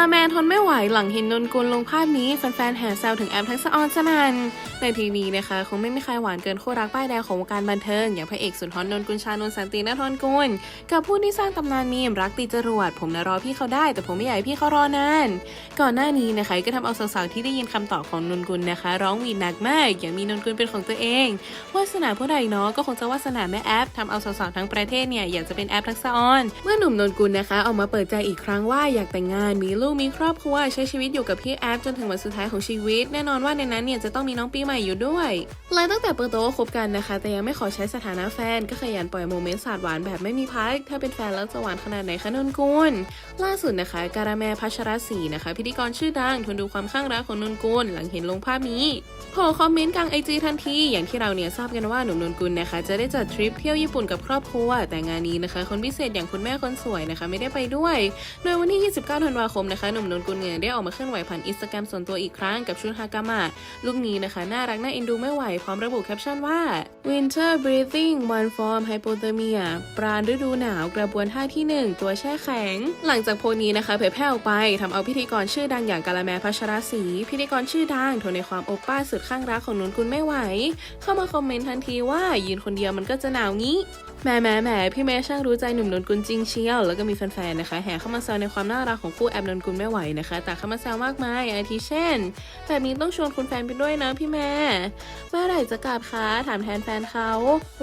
ละแมนทนไม่ไหวหลังเห็นนนกุลลงภาพนี้แฟนๆแห่แซวถึงแอมทักษออนสนันในทีวีนะคะ คงไม่มีใครหวานเกินคู่รักป้ายแดงของวงการบันเทิง อย่างพระเอกสุนทรนนกุลชานนสันตินทนกุลกับผู้ที่สร้างตำนานมีมรักติจรวด ผมนะรอพี่เขาได้ แต่ผมไม่อยากพี่เขารอนาน ก่อนหน้านี้นะคะก็ทำเอาสาวๆที่ได้ยินคำตอบของนนกุลนะคะ ร้องหวีดหนักมาก อย่างมีนนกุลเป็นของตัวเองวาสนาผู้ใดเนาะก็คงจะวาสนาแม่แอปทำเอาสาวๆทั้งประเทศเนี่ยอยากจะเป็นแอปทักษออนเมื่อหนุ่มนนกุลนะคะออกมาเปิดใจอีกครั้งว่าอยากแต่งงานมีลูกมีครอบครัวใช้ชีวิตอยู่กับพี่แอปจนถึงวันสุดท้ายของชีวิต แน่นอนว่าในนั้นเนี่ยจะต้องมีน้องปีใหม่อยู่ด้วยเลยตั้งแต่เปิดตัวว่าคบกันนะคะ แต่ยังไม่ขอใช้สถานะแฟน ก็ขยันปล่อยโมเมนต์สาดหวานแบบไม่มีพักถ้าเป็นแฟนแล้วจะหวานขนาดไหนคะนนกุลล่าสุดนะคะการาแมพัชรศรีนะคะ พิธีกรชื่อดังทนดูความข้างรักของนนกุลหลังเห็นลงภาพนี้โผล่คอมเมนต์กลางไอจีทันที อย่างที่เราเนี่ยทราบกันว่าหนุ่มนนกุลนะคะ จะได้จัดทริปเที่ยวญี่ปุ่นกับครอบครัว แต่งานนี้นะคะ คนพิเศษอย่างคุณแม่คนสวยนะคะ ไม่ได้ไปด้วย โดยวันที่ 29 ธันวาคมนะคะหนุ่มนนกุลเนี่ยได้ออกมาเคลื่อนไหวผ่านอินสตาแกรมส่วนตัวอีกครั้งกับชุดฮากามะลุคนี้นะคะน่ารักน่าเอ็นดูไม่ไหวพร้อมระบุแคปชั่นว่า Winter breathing one form hypothermia ปราณฤดูหนาวกระบวนท่าที่ 1 ตัวแช่แข็ง หลังจากโพนี้นะคะเผยแพร่ออกไปทำเอาพิธีกรชื่อดังอย่างกาลแมพัชรศรีพิธีกรชื่อดังทนในความโอป้าสุดข้างรักของนนกุลไม่ไหว เข้ามาคอมเมนต์ทันทีว่ายืนคนเดียวมันก็จะหนาวงี้แหมแหมแหมพี่เมย์ช่างรู้ใจหนุ่มนนกุลจริงเชียวแล้วก็มีแฟนๆนะคะแห่เข้ามาแซวในความน่ารักของคู่แอบนนกุลไม่ไหวนะคะแต่เข้ามาแซวมากมายอาทิเช่น แบบนี้ต้องชวนคุณแฟนไปด้วยนะพี่แม่เมื่อไหร่จะกลับคะถามแทนแฟนเขา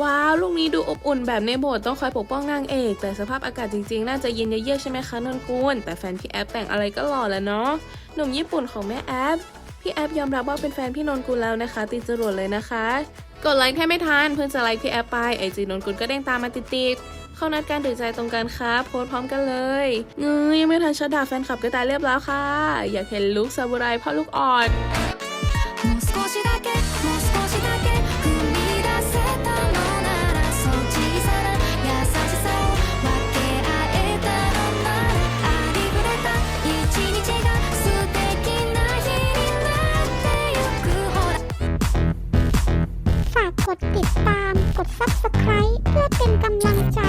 ว้าวลูกนี้ดูอบอุ่นแบบในโบสถ์ต้องคอยปกป้องนางเอก แต่สภาพอากาศจริงๆ น่าจะเย็นเยือกใช่ไหมคะนนกุลแต่แฟนพี่แอปแต่งอะไรก็หล่อแล้วเนาะหนุ่มญี่ปุ่นของแม่แอปพี่แอปยอมรับว่าเป็นแฟนพี่นนกุลแล้วนะคะ ติดจรวดเลยนะคะ กดไลค์แค่ไม่ทันเพิ่งจะไลค์พี่แอปไปไอจีนนกุลก็เด้งตามมาติดๆเข้านัดการถือใจตรงกันครับโพสพร้อมกันเลยเงยยังไม่ทันชัดดาแฟนคลับก็ตายเรียบแล้วค่ะ อยากเห็นลุคซาบูไรพ่อลูกอ่อน Subscribe เพื่อเป็นกำลังใจ